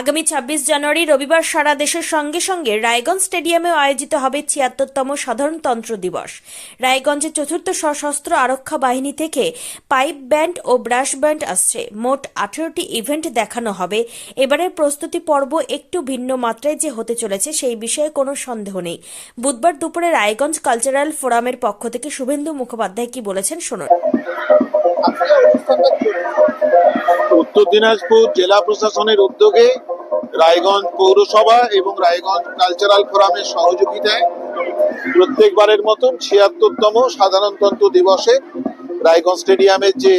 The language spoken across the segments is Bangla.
আগামী ছাব্বিশ জানুয়ারি রবিবার সারা দেশের সঙ্গে সঙ্গে রায়গঞ্জ স্টেডিয়ামেও আয়োজিত হবে ছিয়াত্তরতম সাধারণতন্ত্র দিবস। রায়গঞ্জের চতুর্থ সশস্ত্র আরক্ষা বাহিনী থেকে পাইপ ব্যান্ড ও ব্রাশ ব্যান্ড আসছে। মোট আঠেরোটি ইভেন্ট দেখানো হবে। এবারের প্রস্তুতি পর্ব একটু ভিন্ন মাত্রায় যে হতে চলেছে সেই বিষয়ে কোনো সন্দেহ নেই। বুধবার দুপুরে রায়গঞ্জ কালচারাল ফোরামের পক্ষ থেকে শুভেন্দু মুখোপাধ্যায় কি বলেছেন শুনুন। উত্তর দিনাজপুর জেলা প্রশাসনের উদ্যোগে রায়গঞ্জ পৌরসভা এবং রায়গঞ্জ কালচারাল ফোরামের সহযোগিতায় প্রত্যেকবারের মতন ছিয়াত্তরতম সাধারণতন্ত্র দিবসে রায়গঞ্জ স্টেডিয়ামের যে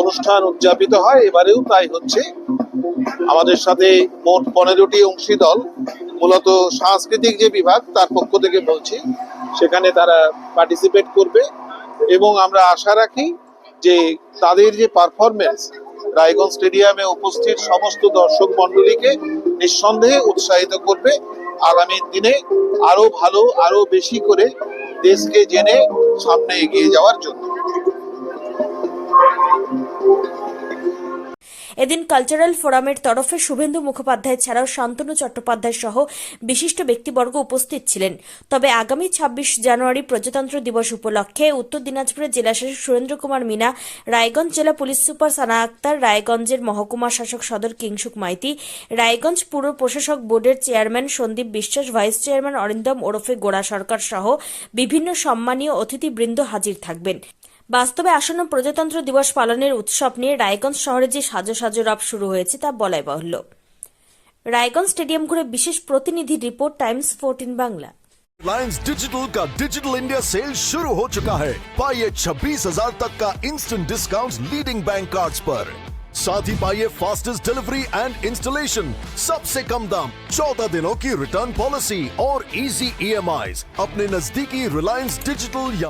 অনুষ্ঠান উদযাপিত হয়, এবারেও তাই হচ্ছে। আমাদের সাথে মোট পনেরোটি অংশীদল, মূলত সাংস্কৃতিক যে বিভাগ তার পক্ষ থেকে বলছি, সেখানে তারা পার্টিসিপেট করবে এবং আমরা আশা রাখি যে তাদের যে পারফরমেন্স রায়গঞ্জ স্টেডিয়ামে উপস্থিত সমস্ত দর্শক মণ্ডলীকে নিঃসন্দেহে উৎসাহিত করবে। আগামী দিনে আরও ভালো, আরও বেশি করে দেশকে জেনে সামনে এগিয়ে যাওয়ার জন্য। এদিন কালচারাল ফোরামের তরফে শুভেন্দু মুখোপাধ্যায় ছাড়াও শান্তনু চট্টোপাধ্যায় সহ বিশিষ্ট ব্যক্তিবর্গ উপস্থিত ছিলেন। তবে আগামী ছাব্বিশ জানুয়ারি প্রজাতন্ত্র দিবস উপলক্ষে উত্তর দিনাজপুরের জেলাশাসক সুরেন্দ্র কুমার মিনা, রায়গঞ্জ জেলা পুলিশ সুপার সানা আক্তার, রায়গঞ্জের মহকুমা শাসক সদর কিংসুক মাইতি, রায়গঞ্জ পুর প্রশাসক বোর্ডের চেয়ারম্যান সন্দীপ বিশ্বাস, ভাইস চেয়ারম্যান অরিন্দম ওরফে গোড়া সরকার সহ বিভিন্ন সম্মানীয় অতিথিবৃন্দ হাজির থাকবেন। বাস্তবে আসন্ন প্রজাতন্ত্র দিবস পালনের উৎসব নিয়ে রায়গঞ্জ শহরে যে সাজো সাজো রব শুরু হয়েছে তা বলাই বাহুল্য রায়গঞ্জ স্টেডিয়াম ঘুরে বিশেষ প্রতিনিধি report Times fourteen Bangla Reliance digital का डिजिटल इंडिया सेल शुरू हो चुका है पाइए छब्बीस हजार तक का instant discount leading bank cards पर साथ ही पाइए फास्टेस्ट डिलीवरी एंड इंस्टॉलेशन सबसे कम दाम चौदह दिनों की रिटर्न पॉलिसी और इजी ईएमआई अपने नजदीकी रिलायंस डिजिटल या